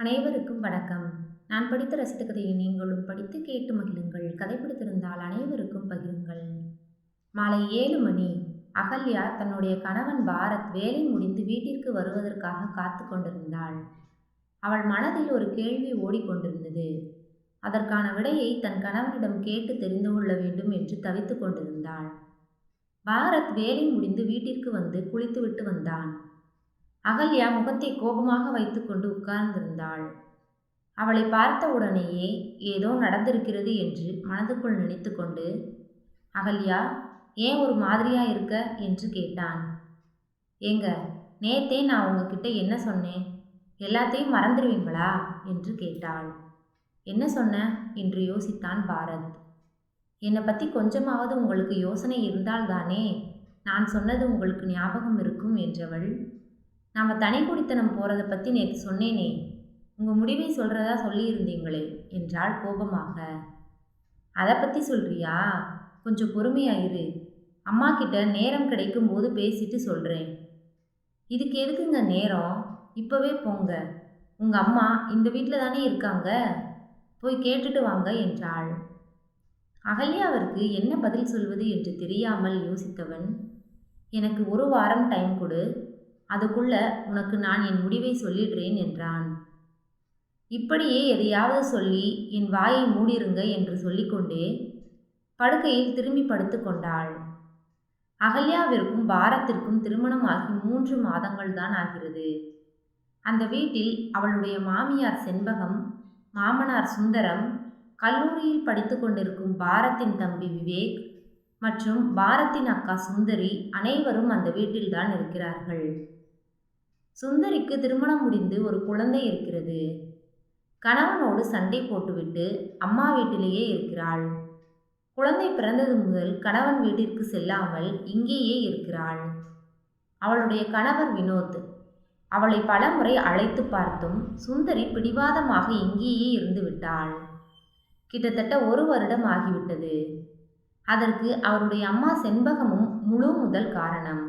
அனைவருக்கும் வணக்கம். நான் படித்த ரசித்த கதையை நீங்களும் படித்து கேட்டு மகிழுங்கள். கதை பிடித்திருந்தால் அனைவருக்கும் பகிருங்கள். மாலை ஏழு மணி. அகல்யா தன்னுடைய கணவன் பாரத் வேலை முடிந்து வீட்டிற்கு வருவதற்காக காத்து கொண்டிருந்தாள். அவள் மனதில் ஒரு கேள்வி ஓடிக்கொண்டிருந்தது அதற்கான விடையை தன் கணவனிடம் கேட்டு தெரிந்து கொள்ள வேண்டும் என்று தவித்துக் கொண்டிருந்தாள். பாரத் வேலை முடிந்து வீட்டிற்கு வந்து குளித்துவிட்டு வந்தான். அகல்யா முகத்தை கோபமாக வைத்துக்கொண்டு உட்கார்ந்திருந்தாள். அவளை பார்த்த உடனேயே ஏதோ நடந்திருக்கிறது என்று மனதுக்குள் நினைத்து கொண்டு அகல்யா ஏன் ஒரு மாதிரியா இருக்க? என்று கேட்டான். ஏங்க நேத்தே நான் உங்ககிட்ட என்ன சொன்னேன்? எல்லாத்தையும் மறந்துடுவீங்களா? என்று கேட்டாள். என்ன சொன்ன? என்று யோசித்தான் பாரத். என்னை பற்றி கொஞ்சமாவது உங்களுக்கு யோசனை இருந்தால்தானே நான் சொன்னது உங்களுக்கு ஞாபகம் இருக்கும் என்றவள் நாம் தனி குடித்தனம் போகிறத பற்றி நேற்று சொன்னேனே. உங்கள் முடிவை சொல்கிறதா சொல்லியிருந்தீங்களே என்றாள் கோபமாக. அதை பற்றி சொல்கிறியா கொஞ்சம் பொறுமையாயிரு அம்மா கிட்ட நேரம் கிடைக்கும் போது பேசிட்டு சொல்கிறேன் இதுக்கு எதுக்குங்க நேரம்? இப்போவே போங்க. உங்கள் அம்மா இந்த வீட்டில் தானே இருக்காங்க? போய் கேட்டுட்டு வாங்க என்றாள். அகல்யாவிற்கு என்ன பதில் சொல்வது என்று தெரியாமல் யோசித்தவன் எனக்கு ஒரு வாரம் டைம் கொடு. அதுக்குள்ள உனக்கு நான் என் முடிவை சொல்லிடுறேன் என்றான். இப்படியே எதையாவது சொல்லி என் வாயை மூடிருங்க என்று சொல்லிக்கொண்டே படுக்கையில் திரும்பி படுத்து கொண்டாள். அகல்யாவிற்கும் பாரத்திற்கும் திருமணமாகி மூன்று மாதங்கள் தான் ஆகிறது. அந்த வீட்டில் அவளுடைய மாமியார் செண்பகம் மாமனார் சுந்தரம் கல்லூரியில் படித்து கொண்டிருக்கும் பாரத்தின் தம்பி விவேக் மற்றும் பாரத்தின் அக்கா சுந்தரி அனைவரும் அந்த வீட்டில்தான் இருக்கிறார்கள். சுந்தரிக்கு திருமணம் முடிந்து ஒரு குழந்தை இருக்கிறது. கணவனோடு சண்டை போட்டுவிட்டு அம்மா வீட்டிலேயே இருக்கிறாள். குழந்தை பிறந்தது முதல் கணவன் வீட்டிற்கு செல்லாமல் இங்கேயே இருக்கிறாள். அவளுடைய கணவர் வினோத். அவளை பலமுறை அழைத்து பார்த்தும் சுந்தரி பிடிவாதமாக இங்கேயே இருந்து விட்டாள். கிட்டத்தட்ட ஒரு வருடம் ஆகிவிட்டது. அதற்கு அவருடைய அம்மா செண்பகமும் முழு முதல் காரணம்.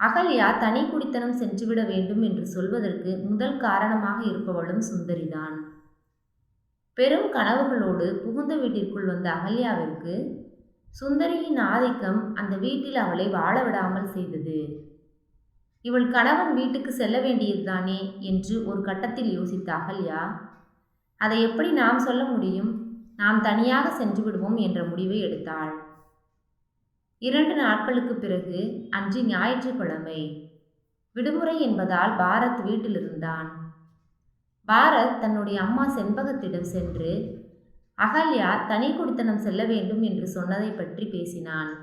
அகல்யா தனி குடித்தனம் சென்றுவிட வேண்டும் என்று சொல்வதற்கு முதல் காரணமாக இருப்பவளும் சுந்தரிதான். பெரும் கனவுகளோடு புகுந்த வீட்டிற்குள் வந்த அகல்யாவிற்கு சுந்தரியின் ஆதிக்கம் அந்த வீட்டில் அவளை வாழ விடாமல் செய்தது. இவள் கணவன் வீட்டுக்கு செல்ல வேண்டியதுதானே? என்று ஒரு கட்டத்தில் யோசித்த அகல்யா அதை எப்படி நாம் சொல்ல முடியும்? நாம் தனியாக சென்று விடுவோம் என்ற முடிவை எடுத்தாள். இரண்டு நாட்களுக்கு பிறகு அன்று ஞாயிற்றுக்கிழமை. விடுமுறை என்பதால் பாரத் வீட்டில் இருந்தான் பாரத் தன்னுடைய அம்மா செண்பகத்திடம் சென்று அகல்யா தனி குடித்தனம் செல்ல வேண்டும் என்று சொன்னதை பற்றி பேசினான்.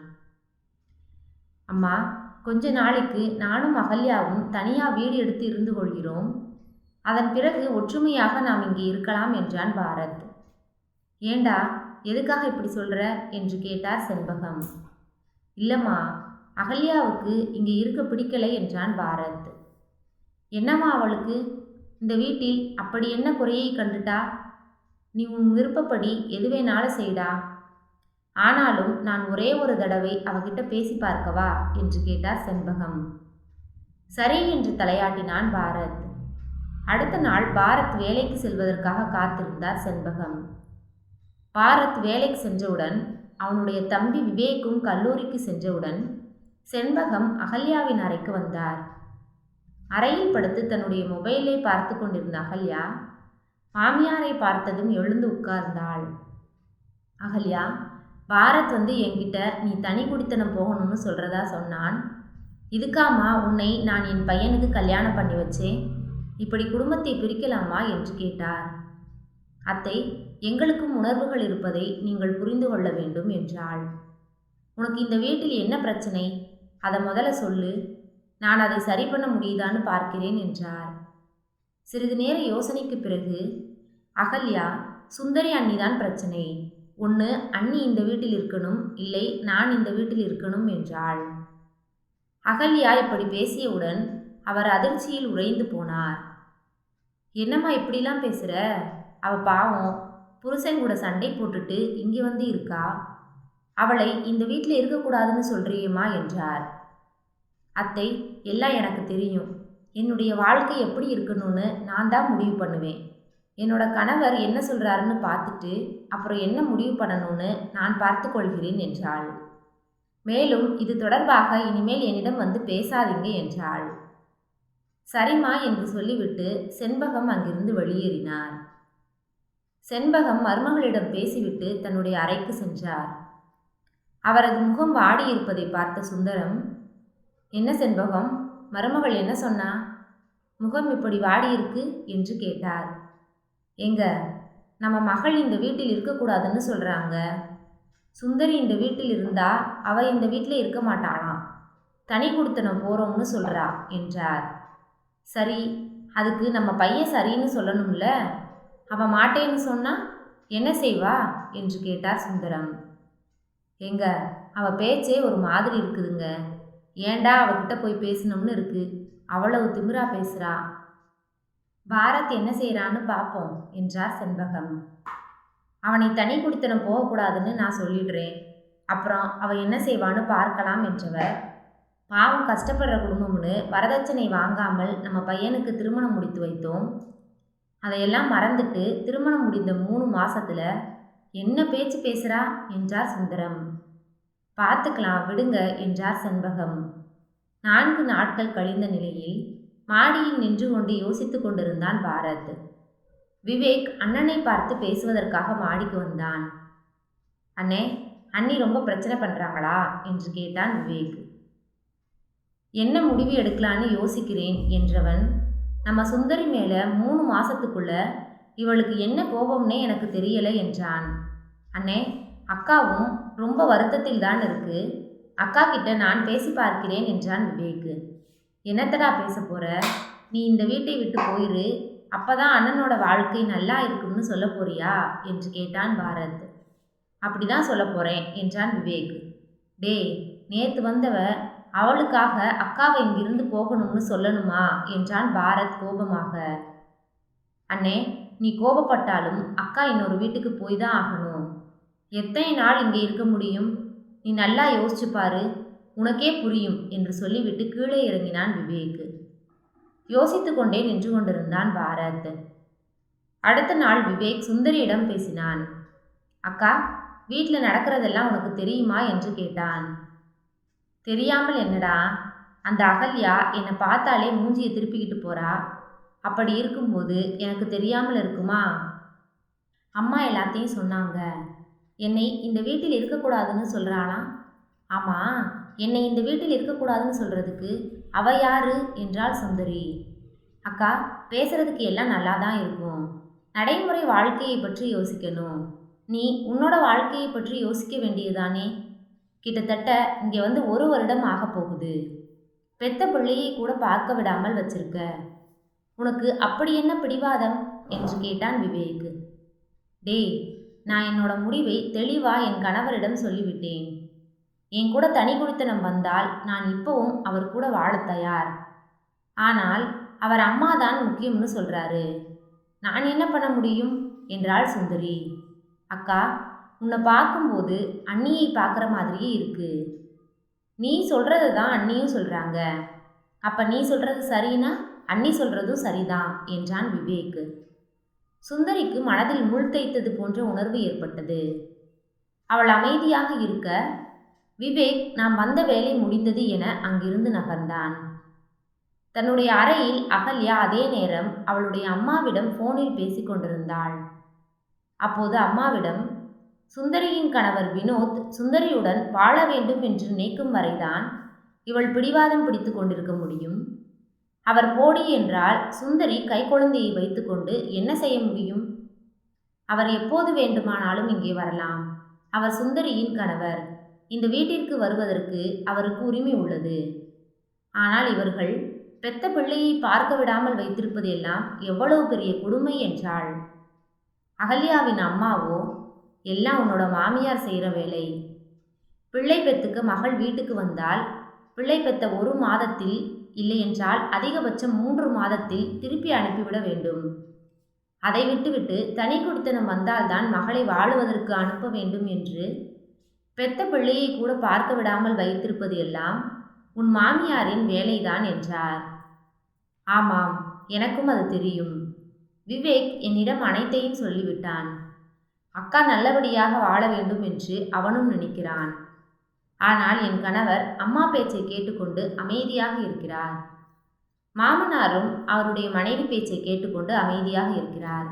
அம்மா கொஞ்ச நாளைக்கு நானும் அகல்யாவும் தனியா வீடு எடுத்து இருந்து கொள்கிறோம். அதன் பிறகு ஒற்றுமையாக நாம் இங்கே இருக்கலாம் என்றான் பாரத். ஏண்டா எதுக்காக இப்படி சொல்ற? என்று கேட்டார் செண்பகம். இல்லைம்மா அகல்யாவுக்கு இங்கே இருக்க பிடிக்கலை என்றான் பாரத். என்னம்மா அவளுக்கு? இந்த வீட்டில் அப்படி என்ன குறையை கண்டுட்டா? நீ உன் விருப்பப்படி எது வேணாலும் செய்டா. ஆனாலும் நான் ஒரே ஒரு தடவை அவகிட்ட பேசி பார்க்கவா? என்று கேட்டார் செண்பகம். சரி என்று தலையாட்டினான் பாரத். அடுத்த நாள் பாரத் வேலைக்கு செல்வதற்காக காத்திருந்தார் செண்பகம். பாரத் வேலைக்கு சென்றவுடன் அவனுடைய தம்பி விவேக்கும் கல்லூரிக்கு சென்றவுடன் செண்பகம் அகல்யாவின் அறைக்கு வந்தார். அறையில் படுத்து தன்னுடைய மொபைலை பார்த்து கொண்டிருந்த அகல்யா மாமியாரை பார்த்ததும் எழுந்து உட்கார்ந்தாள். அகல்யா பாரத் வந்து என்கிட்ட நீ தனி குடித்தனம் போகணும்னு சொல்கிறதா சொன்னான். இதுக்காமா உன்னை நான் என் பையனுக்கு கல்யாணம் பண்ணி வச்சேன். இப்படி குடும்பத்தை பிரிக்கலாமா? என்று கேட்டார். அத்தை எங்களுக்கும் உணர்வுகள் இருப்பதை நீங்கள் புரிந்து கொள்ள வேண்டும் என்றாள். உனக்கு இந்த வீட்டில் என்ன பிரச்சனை? அதை முதல்ல சொல்லு. நான் அதை சரி பண்ண முடியுதான்னு பார்க்கிறேன் என்றார். சிறிது நேர யோசனைக்கு பிறகு அகல்யா சுந்தரி அண்ணிதான் பிரச்சனை. ஒன்று அண்ணி இந்த வீட்டில் இருக்கணும். இல்லை நான் இந்த வீட்டில் இருக்கணும் என்றாள். அகல்யா இப்படி பேசியவுடன் அவர் அதிர்ச்சியில் உறைந்து போனார். என்னம்மா இப்படிலாம் பேசுகிற அவ பாவம். புருஷன் கூட சண்டை போட்டுட்டு இங்கே வந்து இருக்கா? அவளை இந்த வீட்டில் இருக்கக்கூடாதுன்னு சொல்றியேம்மா என்றார். அத்தை எல்லாம் எனக்கு தெரியும். என்னுடைய வாழ்க்கை எப்படி இருக்கணும்னு நான் தான் முடிவு பண்ணுவேன். என்னோட கணவர் என்ன சொல்கிறாருன்னு பார்த்துட்டு அப்புறம் என்ன முடிவு பண்ணணும்னு நான் பார்த்து கொள்கிறேன் என்றாள். மேலும் இது தொடர்பாக இனிமேல் என்னிடம் வந்து பேசாதீங்க என்றாள். சரிம்மா என்று சொல்லிவிட்டு செண்பகம் அங்கிருந்து வெளியேறினார். செண்பகம் மருமகளிடம் பேசிவிட்டு தன்னுடைய அறைக்கு சென்றார். அவரது முகம் வாடியிருப்பதை பார்த்த சுந்தரம் என்ன செண்பகம்? மருமகள் என்ன சொன்னா? முகம் இப்படி வாடியிருக்கு என்று கேட்டார். எங்க? நம்ம மகள் இந்த வீட்டில் இருக்கக்கூடாதுன்னு சொல்கிறாங்க சுந்தரி இந்த வீட்டில் இருந்தா அவ இந்த வீட்டில் இருக்க மாட்டாளாம். தனி கொடுத்தனம் போகிறோம்னு சொல்கிறா என்றார். சரி அதுக்கு நம்ம பையன் சரின்னு சொல்லணும்ல? அவ மாட்டேன்னு சொன்னா என்ன செய்வா? என்று கேட்டார் சுந்தரம். எங்க அவ பேச்சே ஒரு மாதிரி இருக்குதுங்க. ஏண்டா அவகிட்ட போய் பேசணும்னு இருக்கு? அவ்வளவு திமிரா பேசுறா. பாரத் என்ன செய்கிறான்னு பார்ப்போம் என்றார் செண்பகம். அவனை தனி குடித்தனம் போகக்கூடாதுன்னு நான் சொல்லிடுறேன். அப்புறம் அவ என்ன செய்வான்னு பார்க்கலாம் என்றவர். பாவம் கஷ்டப்படுற குடும்பம்னு வரதட்சணை வாங்காமல் நம்ம பையனுக்கு திருமணம் முடித்து வைத்தோம். அதையெல்லாம் மறந்துட்டு திருமணம் முடிந்த மூணு மாசத்துல என்ன பேச்சு பேசுறா? என்றார் சுந்தரம். பார்த்துக்கலாம் விடுங்க என்றார் செண்பகம். நான்கு நாட்கள் கழிந்த நிலையில் மாடியில் நின்று கொண்டு யோசித்துக் கொண்டிருந்தான் பாரத். விவேக் அண்ணனை பார்த்து பேசுவதற்காக மாடிக்கு வந்தான். அண்ணே அண்ணி ரொம்ப பிரச்சனை பண்ணுறாங்களா என்று கேட்டான் விவேக். என்ன முடிவு எடுக்கலான்னு யோசிக்கிறேன் என்றவன் நம்ம சுந்தரி மேலே மூணு மாசத்துக்குள்ள இவளுக்கு என்ன கோபம்னே எனக்கு தெரியலை என்றான். அண்ணே அக்காவும் ரொம்ப வருத்தத்தில் தான் இருக்கு. அக்கா கிட்ட நான் பேசி பார்க்கிறேன் என்றான் விவேக். என்னத்தடா பேச போற? நீ இந்த வீட்டை விட்டு போயிரு. அப்பதான் அண்ணனோட வாழ்க்கை நல்லா இருக்கும்னு சொல்ல போறியா? என்று கேட்டான் பாரத். அப்படிதான் சொல்ல போறேன் என்றான் விவேக். டேய் நேத்து வந்தவ அவளுக்காக அக்காவை இங்கிருந்து போகணும்னு சொல்லணுமா? என்றான் பாரத் கோபமாக. அண்ணே நீ கோபப்பட்டாலும் அக்கா இன்னொரு வீட்டுக்கு போய் தான் ஆகணும். எத்தனை நாள் இங்கே இருக்க முடியும்? நீ நல்லா யோசிச்சு பாரு உனக்கே புரியும் என்று சொல்லிவிட்டு கீழே இறங்கினான் விவேக். யோசித்து கொண்டே நின்று கொண்டிருந்தான் பாரத். அடுத்த நாள் விவேக் சுந்தரியிடம் பேசினான். அக்கா வீட்டில் நடக்கிறதெல்லாம் உனக்கு தெரியுமா? என்று கேட்டான். தெரியாமல் என்னடா? அந்த அகல்யா என்னை பார்த்தாலே மூஞ்சியை திருப்பிக்கிட்டு போறா. அப்படி இருக்கும்போது எனக்கு தெரியாமல் இருக்குமா? அம்மா எல்லாத்தையும் சொன்னாங்க. என்னை இந்த வீட்டில் இருக்கக்கூடாதுன்னு சொல்கிறாளாம் ஆமாம் என்னை இந்த வீட்டில் இருக்கக்கூடாதுன்னு சொல்கிறதுக்கு அவ யாரு என்றாள் சுந்தரி. அக்கா பேசுறதுக்கு எல்லாம் நல்லா தான் இருக்கும். நடைமுறை வாழ்க்கையை பற்றி யோசிக்கணும். நீ உன்னோட வாழ்க்கையை பற்றி யோசிக்க வேண்டியதுதானே? கிட்டத்தட்ட இங்கே வந்து ஒரு வருடம் ஆக போகுது. பெத்த பிள்ளையை கூட பார்க்க விடாமல் வச்சிருக்க. உனக்கு அப்படி என்ன பிடிவாதம்? என்று கேட்டான் விவேக். டேய் நான் என்னோட முடிவை தெளிவா என் கணவரிடம் சொல்லிவிட்டேன். என் கூட தனி குடித்தனம் வந்தால் நான் இப்பவும் அவர் கூட வாழ தயார். ஆனால் அவர் அம்மா தான் முக்கியம்னு சொல்றாரு. நான் என்ன பண்ண முடியும்? என்றாள் சுந்தரி. அக்கா உன்னை பார்க்கும்போது அண்ணியை பார்க்குற மாதிரியே இருக்கு. நீ சொல்கிறது தான் அண்ணியும் சொல்கிறாங்க அப்போ நீ சொல்கிறது சரின்னா அண்ணி சொல்கிறதும் சரிதான் என்றான் விவேக். சுந்தரிக்கு மனதில் முள் தைத்தது போன்ற உணர்வு ஏற்பட்டது. அவள் அமைதியாக இருக்க விவேக் நாம் வந்த வேலை முடிந்தது என அங்கிருந்து நகர்ந்தான். தன்னுடைய அறையில் அகல்யா அதே நேரம் அவளுடைய அம்மாவிடம் போனில் பேசிக்கொண்டிருந்தாள் அப்போது அம்மாவிடம் சுந்தரியின் கணவர் வினோத் சுந்தரியுடன் வாழ வேண்டும் என்று நினைக்கும் வரைதான் இவள் பிடிவாதம் பிடித்து கொண்டிருக்க முடியும். அவர் போடி என்றால் சுந்தரி கைக்குழந்தையை வைத்துக்கொண்டு என்ன செய்ய முடியும்? அவர் எப்போது வேண்டுமானாலும் இங்கே வரலாம். அவர் சுந்தரியின் கணவர். இந்த வீட்டிற்கு வருவதற்கு அவருக்கு உரிமை உள்ளது. ஆனால் இவர்கள் பெத்த பிள்ளையை பார்க்க விடாமல் வைத்திருப்பது எல்லாம் எவ்வளவு பெரிய கொடுமை என்றாள். அகல்யாவின் அம்மாவோ எல்லாம் உன்னோட மாமியார் செய்கிற வேலை. பிள்ளை பெத்துக்கு மகள் வீட்டுக்கு வந்தால் பிள்ளை பெத்த ஒரு மாதத்தில் இல்லையென்றால் அதிகபட்சம் மூன்று மாதத்தில் திருப்பி அனுப்பிவிட வேண்டும். அதை விட்டுவிட்டு தனி குடித்தனம் வந்தால்தான் மகளை வாழுவதற்கு அனுப்ப வேண்டும் என்று பெத்த பிள்ளையை கூட பார்க்க விடாமல் வைத்திருப்பது எல்லாம் உன் மாமியாரின் வேலைதான் என்றார். ஆமாம் எனக்கும் அது தெரியும். விவேக் என்னிடம் அனைத்தையும் சொல்லிவிட்டான். அக்கா நல்லபடியாக வாழ வேண்டும் என்று அவனும் நினைக்கிறான். ஆனால் என் கணவர் அம்மா பேச்சை கேட்டுக்கொண்டு அமைதியாக இருக்கிறார். மாமனாரும் அவருடைய மனைவி பேச்சை கேட்டுக்கொண்டு அமைதியாக இருக்கிறார்.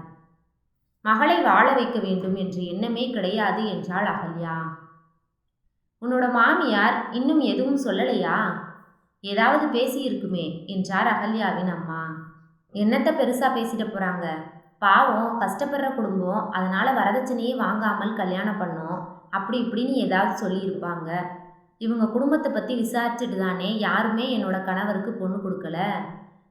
மகளை வாழ வைக்க வேண்டும் என்று எண்ணமே கிடையாது என்றாள் அகல்யா. உன்னோட மாமியார் இன்னும் எதுவும் சொல்லலையா? ஏதாவது பேசியிருக்குமே என்றார் அகல்யாவின் அம்மா. என்னத்தை பெருசா பேசிட போறாங்க? பாவம் கஷ்டப்படுற குடும்பம் அதனால் வரதட்சணையே வாங்காமல் கல்யாணம் பண்ணோம். அப்படி இப்படின்னு ஏதாவது சொல்லியிருப்பாங்க. இவங்க குடும்பத்தை பற்றி விசாரிச்சுட்டு தானே யாருமே என்னோட கணவருக்கு பொண்ணு கொடுக்கல.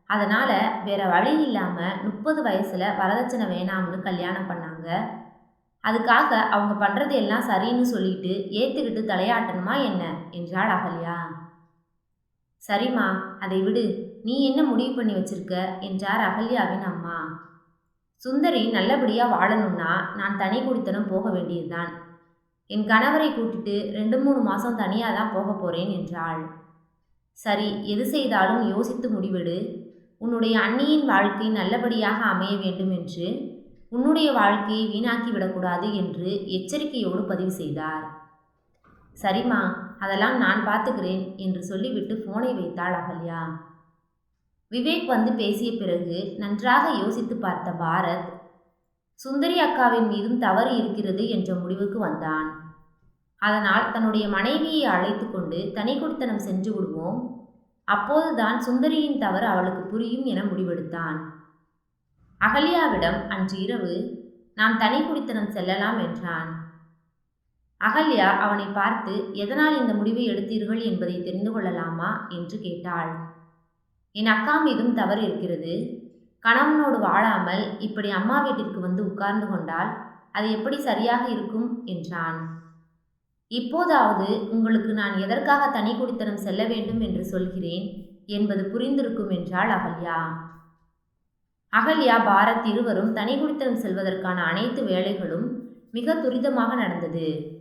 அதனால் வேற வழி இல்லாமல் முப்பது வயசில் வரதட்சணை வேணாம்னு கல்யாணம் பண்ணாங்க. அதுக்காக அவங்க பண்ணுறது எல்லாம் சரின்னு சொல்லிட்டு ஏற்றுக்கிட்டு தலையாட்டணுமா என்ன? என்றாள் அகல்யா. சரிம்மா அதை விடு. நீ என்ன முடிவு பண்ணி வச்சிருக்க? என்றார் அகல்யாவின் அம்மா. சுந்தரி நல்லபடியாக வாழணும்னா நான் தனி குடித்தனம் போக வேண்டியதுதான். என் கணவரை கூட்டிட்டு ரெண்டு மூணு மாதம் தனியாக தான் போக போகிறேன் என்றாள். சரி எது செய்தாலும் யோசித்து முடிவெடு. உன்னுடைய அண்ணியின் வாழ்க்கை நல்லபடியாக அமைய வேண்டும் என்று உன்னுடைய வாழ்க்கையை வீணாக்கி விடக்கூடாது என்று எச்சரிக்கையோடு பதிவு செய்தார். சரிம்மா அதெல்லாம் நான் பார்த்துக்கிறேன் என்று சொல்லிவிட்டு ஃபோனை வைத்தாள் அகல்யா. விவேக் வந்து பேசிய பிறகு நன்றாக யோசித்து பார்த்த பாரத் சுந்தரி அக்காவின் மீதும் தவறு இருக்கிறது என்ற முடிவுக்கு வந்தான். அதனால் தன்னுடைய மனைவியை அழைத்து கொண்டு தனி குடித்தனம் சென்று விடுவோம். அப்போதுதான் சுந்தரியின் தவறு அவளுக்கு புரியும் என முடிவெடுத்தான். அகல்யாவிடம் அன்று இரவு நாம் தனி குடித்தனம் செல்லலாம் என்றான். அகல்யா அவனை பார்த்து எதனால் இந்த முடிவை எடுத்தீர்கள் என்பதை தெரிந்து கொள்ளலாமா? என்று கேட்டாள். என் அக்கா மீதும் தவறு இருக்கிறது. கணவனோடு வாழாமல் இப்படி அம்மா வீட்டிற்கு வந்து உட்கார்ந்து கொண்டால் அது எப்படி சரியாக இருக்கும்? என்றான். இப்போதாவது உங்களுக்கு நான் எதற்காக தனி குடித்தனம் செல்ல வேண்டும் என்று சொல்கிறேன் என்பது புரிந்திருக்கும் என்றாள் அகல்யா. அகல்யா பாரத் இருவரும் தனி குடித்தனம் செல்வதற்கான அனைத்து வேலைகளும் மிக துரிதமாக நடந்தது.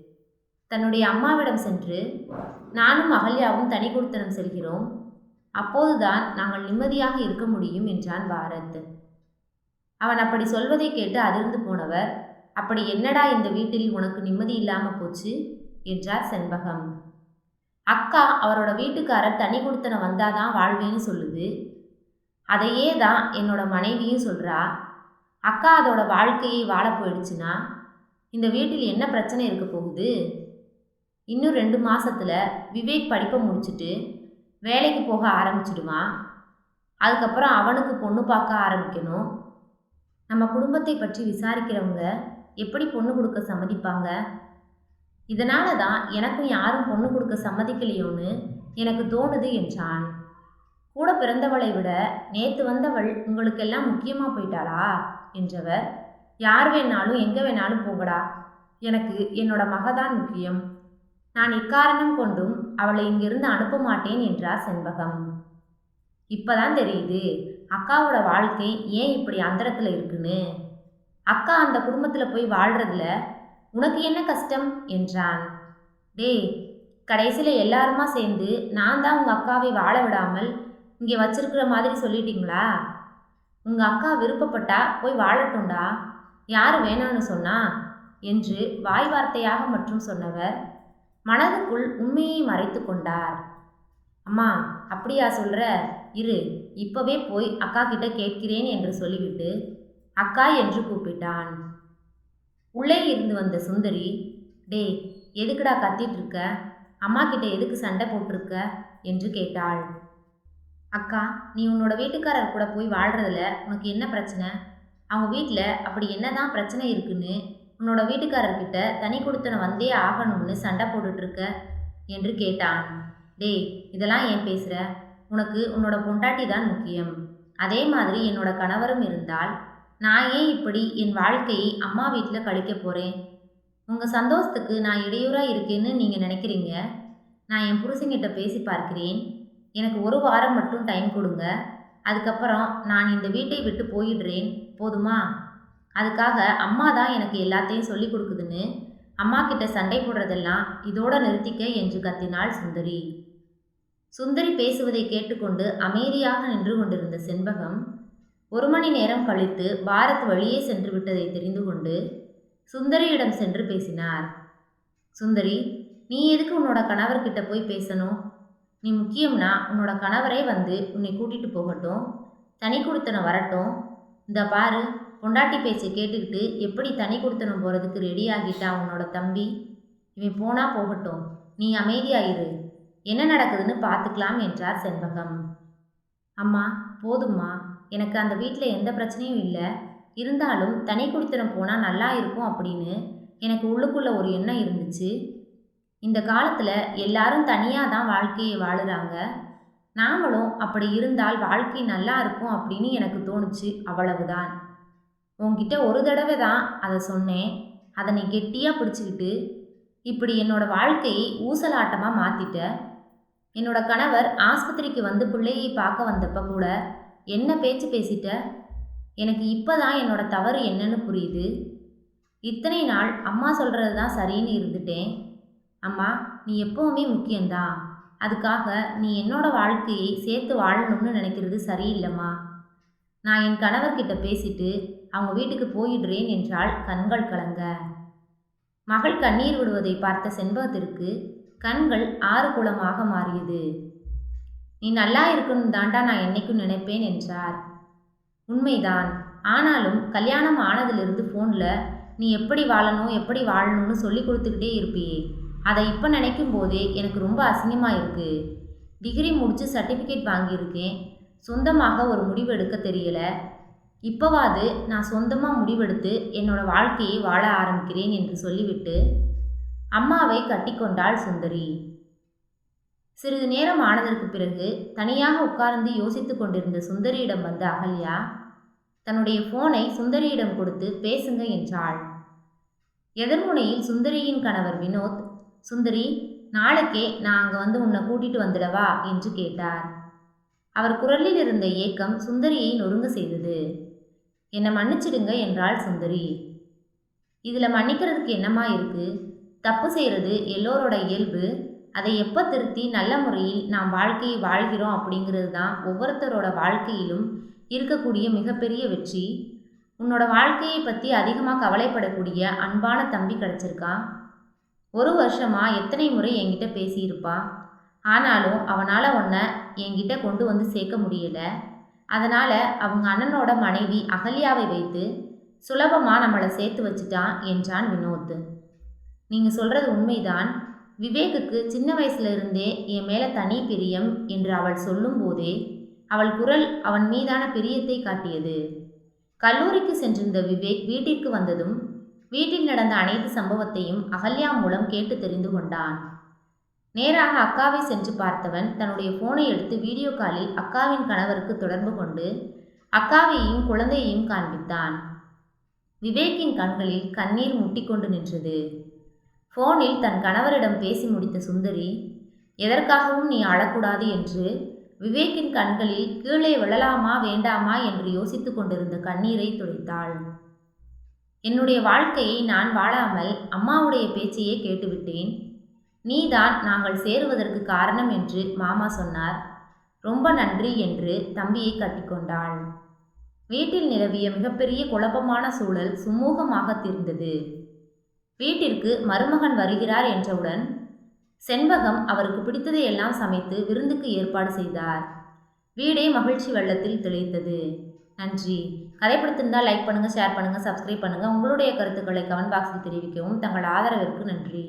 தன்னுடைய அம்மாவிடம் சென்று நானும் அகல்யாவும் தனி குடித்தனம் செல்கிறோம். அப்போதுதான் நாங்கள் நிம்மதியாக இருக்க முடியும் என்றான் பாரத். அவன் அப்படி சொல்வதை கேட்டு அதிர்ந்து போனவர் அப்படி என்னடா இந்த வீட்டில் உனக்கு நிம்மதி இல்லாம போச்சு? என்றார் செண்பகம். அக்கா அவரோட வீட்டுக்காரர் தனி கொடுத்தன வந்தாதான் வாழ்வேன்னு சொல்லுது. அதையே தான் என்னோட மனைவியும் சொல்றா. அக்கா அதோட வாழ்க்கையை வாழ போயிடுச்சுன்னா இந்த வீட்டில் என்ன பிரச்சனை இருக்க போகுது? இன்னும் ரெண்டு மாசத்துல விவேக் படிப்பை முடிச்சுட்டு வேலைக்கு போக ஆரம்பிச்சிடுவான் அதுக்கப்புறம் அவனுக்கு பொண்ணு பார்க்க ஆரம்பிக்கணும். நம்ம குடும்பத்தை பற்றி விசாரிக்கிறவங்க எப்படி பொண்ணு கொடுக்க சம்மதிப்பாங்க? இதனால தான் எனக்கும் யாரும் பொண்ணு கொடுக்க சம்மதிக்கலையோன்னு எனக்கு தோணுது என்றான். கூட பிறந்தவளை விட நேத்து வந்தவள் உங்களுக்கெல்லாம் முக்கியமாக போயிட்டாளா? என்றவர் யார் வேணாலும் எங்கே வேணாலும் போகடா எனக்கு என்னோட மகதான் முக்கியம். நான் இக்காரணம் கொண்டும் அவளை இங்கிருந்து அனுப்ப மாட்டேன் என்றார் செண்பகம். இப்பதான் தெரியுது அக்காவோட வாழ்க்கை ஏன் இப்படி அந்தரத்தில் இருக்குன்னு? அக்கா அந்த குடும்பத்தில் போய் வாழ்றதுல உனக்கு என்ன கஷ்டம்? என்றான். டேய் கடைசியில் எல்லாருமா சேர்ந்து நான் தான் உங்கள் அக்காவை வாழ விடாமல் இங்கே வச்சிருக்கிற மாதிரி சொல்லிட்டீங்களா? உங்கள் அக்கா விருப்பப்பட்டா போய் வாழட்டும்டா. யார் வேணான்னு சொன்னா? என்று வாய் வார்த்தையாக மற்றும் சொன்னவர் மனதுக்குள் உண்மையை மறைத்து கொண்டார். அம்மா அப்படியா சொல்ற? இரு இப்பவே போய் அக்கா கிட்ட கேட்கிறேன் என்று சொல்லிவிட்டு அக்கா என்று கூப்பிட்டான். உள்ளே இருந்து வந்த சுந்தரி டேய் எதுக்குடா கத்திட்டு இருக்க அம்மா கிட்ட எதுக்கு சண்டை போட்டிருக்க? என்று கேட்டாள். அக்கா நீ உன்னோட வீட்டுக்காரர் கூட போய் வாழ்றதுல உனக்கு என்ன பிரச்சனை? அவங்க வீட்டில் அப்படி என்னதான் பிரச்சனை இருக்குன்னு உன்னோட வீட்டுக்காரர்கிட்ட தனி கொடுத்தன வந்தே ஆகணும்னு சண்டை போட்டுட்ருக்க? என்று கேட்டான். டேய் இதெல்லாம் ஏன் பேசுகிற உனக்கு உன்னோட பொண்டாட்டி தான் முக்கியம். அதே மாதிரி என்னோட கணவரும் இருந்தால் நான் ஏன் இப்படி என் வாழ்க்கையை அம்மா வீட்டில் கழிக்க போகிறேன் உங்கள் சந்தோஷத்துக்கு நான் இடையூறாக இருக்கேன்னு நீங்கள் நினைக்கிறீங்க? நான் என் புருஷங்கிட்ட பேசி பார்க்கிறேன். எனக்கு ஒரு வாரம் மட்டும் டைம் கொடுங்க. அதுக்கப்புறம் நான் இந்த வீட்டை விட்டு போயிடுறேன். போதுமா? அதுக்காக அம்மா தான் எனக்கு எல்லாத்தையும் சொல்லி கொடுக்குதுன்னு அம்மா கிட்ட சண்டை போடுறதெல்லாம் இதோட நிறுத்திக்க என்று கத்தினாள் சுந்தரி. சுந்தரி பேசுவதை கேட்டுக்கொண்டு அமைதியாக நின்று கொண்டிருந்த செண்பகம் ஒரு மணி நேரம் கழித்து பாரத் வழியே சென்று விட்டதை தெரிந்து கொண்டு சுந்தரியிடம் சென்று பேசினார். சுந்தரி நீ எதுக்கு உன்னோட கணவர்கிட்ட போய் பேசணும்? நீ முக்கியம்னா உன்னோட கணவரே வந்து உன்னை கூட்டிட்டு போகட்டும். தனி கொடுத்தன வரட்டும். இந்த பாரு பொண்டாட்டி பேச்சை கேட்டுக்கிட்டு எப்படி தனி கொடுத்தனம் போகிறதுக்கு ரெடி ஆகிட்டா உன்னோட தம்பி? இவன் போனா போகட்டும். நீ அமைதியாயிரு. என்ன நடக்குதுன்னு பார்த்துக்கலாம் என்றார் செண்பகம். அம்மா போதும்மா. எனக்கு அந்த வீட்டில் எந்த பிரச்சனையும் இல்லை. இருந்தாலும் தனி குடித்தனம் போனால் நல்லா இருக்கும் அப்படின்னு எனக்கு உள்ளுக்குள்ள ஒரு எண்ணம் இருந்துச்சு. இந்த காலத்தில் எல்லாரும் தனியாக தான் வாழ்க்கையை வாழுறாங்க. நாமளும் அப்படி இருந்தால் வாழ்க்கை நல்லா இருக்கும் அப்படின்னு எனக்கு தோணுச்சு. அவ்வளவுதான். உன்கிட்ட ஒரு தடவை தான் அதை சொன்னேன். அதை நீ கெட்டியாக பிடிச்சிக்கிட்டு இப்படி என்னோட வாழ்க்கையை ஊசலாட்டமாக மாற்றிட்ட என்னோட கணவர் ஆஸ்பத்திரிக்கு வந்து பிள்ளையை பார்க்க வந்தப்ப கூட என்ன பேச்சு பேசிட்ட? எனக்கு இப்போ தான் என்னோட தவறு என்னன்னு புரியுது. இத்தனை நாள் அம்மா சொல்கிறது தான் சரின்னு இருந்துட்டேன். அம்மா நீ எப்போவுமே முக்கியம்தான். அதுக்காக நீ என்னோட வாழ்க்கையை சேர்த்து வாழணும்னு நினைக்கிறது சரியில்லைம்மா. நான் என் கணவர்கிட்ட பேசிட்டு அவங்க வீட்டுக்கு போயிடுறேன் என்றால் கண்கள் கலங்க. மகள் கண்ணீர் விடுவதை பார்த்த செண்பகத்திற்கு கண்கள் ஆறு குளமாக மாறியது. நீ நல்லா இருக்கணும் தாண்டா நான் என்னைக்கும் நினைப்பேன் என்றார். உண்மைதான். ஆனாலும் கல்யாணம் ஆனதிலிருந்து ஃபோனில் நீ எப்படி வாழணும் எப்படி வாழணும்னு சொல்லி கொடுத்துக்கிட்டே இருப்பியே. அதை இப்போ நினைக்கும் போதே எனக்கு ரொம்ப அசிங்கமாக இருக்குது டிகிரி முடித்து சர்டிஃபிகேட் வாங்கியிருக்கேன். சொந்தமாக ஒரு முடிவு எடுக்க தெரியல. இப்போவாது நான் சொந்தமாக முடிவெடுத்து என்னோட வாழ்க்கையை வாழ ஆரம்பிக்கிறேன் என்று சொல்லிவிட்டு அம்மாவை கட்டிக்கொண்டாள் சுந்தரி. சிறிது நேரம் ஆனதற்கு பிறகு தனியாக உட்கார்ந்து யோசித்து கொண்டிருந்த சுந்தரியிடம் வந்த அகல்யா தன்னுடைய போனை சுந்தரியிடம் கொடுத்து பேசுங்க என்றாள். எதிர்முனையில் சுந்தரியின் கணவர் வினோத் சுந்தரி நாளைக்கே நான் அங்கே வந்து உன்னை கூட்டிட்டு வந்துடவா? என்று கேட்டார். அவர் குரலில் இருந்த ஏக்கம் சுந்தரியை நொறுங்க செய்தது. என்னை மன்னிச்சிடுங்க என்றாள் சுந்தரி. இதில் மன்னிக்கிறதுக்கு என்னமா இருக்கு? தப்பு செய்கிறது எல்லோரோட இயல்பு. அதை எப்போ திருத்தி நல்ல முறையில் நாம் வாழ்க்கையை வாழ்கிறோம் அப்படிங்கிறது தான் ஒவ்வொருத்தரோட வாழ்க்கையிலும் இருக்கக்கூடிய மிகப்பெரிய வெற்றி. உன்னோட வாழ்க்கையை பற்றி அதிகமாக கவலைப்படக்கூடிய அன்பான தம்பி கிடச்சிருக்கான் ஒரு வருஷமா எத்தனை முறை என்கிட்ட பேசியிருப்பான் ஆனாலும் அவனால் உன்னை என்கிட்ட கொண்டு வந்து சேர்க்க முடியலை. அதனால் அவங்க அண்ணனோட மனைவி அகல்யாவை வைத்து சுலபமாக நம்மளை சேர்த்து வச்சுட்டான் என்றான் வினோத். நீங்கள் சொல்கிறது உண்மைதான். விவேக்குக்கு சின்ன வயசுல இருந்தே என் மேலே தனி பிரியம் என்று அவள் சொல்லும்போதே அவள் குரல் அவன் மீதான பிரியத்தை காட்டியது. கல்லூரிக்கு சென்றிருந்த விவேக் வீட்டிற்கு வந்ததும் வீட்டில் நடந்த அனைத்து சம்பவத்தையும் அகல்யா மூலம் கேட்டு தெரிந்து கொண்டான். நேராக அக்காவை சென்று பார்த்தவன் தன்னுடைய போனை எடுத்து வீடியோ காலில் அக்காவின் கணவருக்கு தொடர்பு கொண்டு அக்காவையும் குழந்தையையும் காண்பித்தான். விவேக்கின் கண்களில் கண்ணீர் முட்டிக்கொண்டு நின்றது. போனில் தன் கணவரிடம் பேசி முடித்த சுந்தரி எதற்காகவும் நீ அழக்கூடாது என்று விவேக்கின் கண்களில் கீழே விழலாமா வேண்டாமா என்று யோசித்துக் கொண்டிருந்த கண்ணீரை துடைத்தாள். என்னுடைய வாழ்க்கையை நான் வாழாமல் அம்மாவுடைய பேச்சையே கேட்டுவிட்டேன். நீதான் நாங்கள் சேருவதற்கு காரணம் என்று மாமா சொன்னார். ரொம்ப நன்றி என்று தம்பியை கட்டிக்கொண்டாள் வீட்டில் நிலவிய மிகப்பெரிய குழப்பமான சூழல் சுமூகமாக தீர்ந்தது. வீட்டிற்கு மருமகன் வருகிறார் என்றவுடன் செண்பகம் அவருக்கு பிடித்ததையெல்லாம் சமைத்து விருந்துக்கு ஏற்பாடு செய்தார். வீடே மகிழ்ச்சி வெள்ளத்தில் திளைத்தது. நன்றி. கதை பிடித்திருந்தால் லைக் பண்ணுங்கள் ஷேர் பண்ணுங்கள் சப்ஸ்கிரைப் பண்ணுங்கள் உங்களுடைய கருத்துக்களை கமெண்ட் பாக்ஸில் தெரிவிக்கவும். தங்கள் ஆதரவிற்கு நன்றி.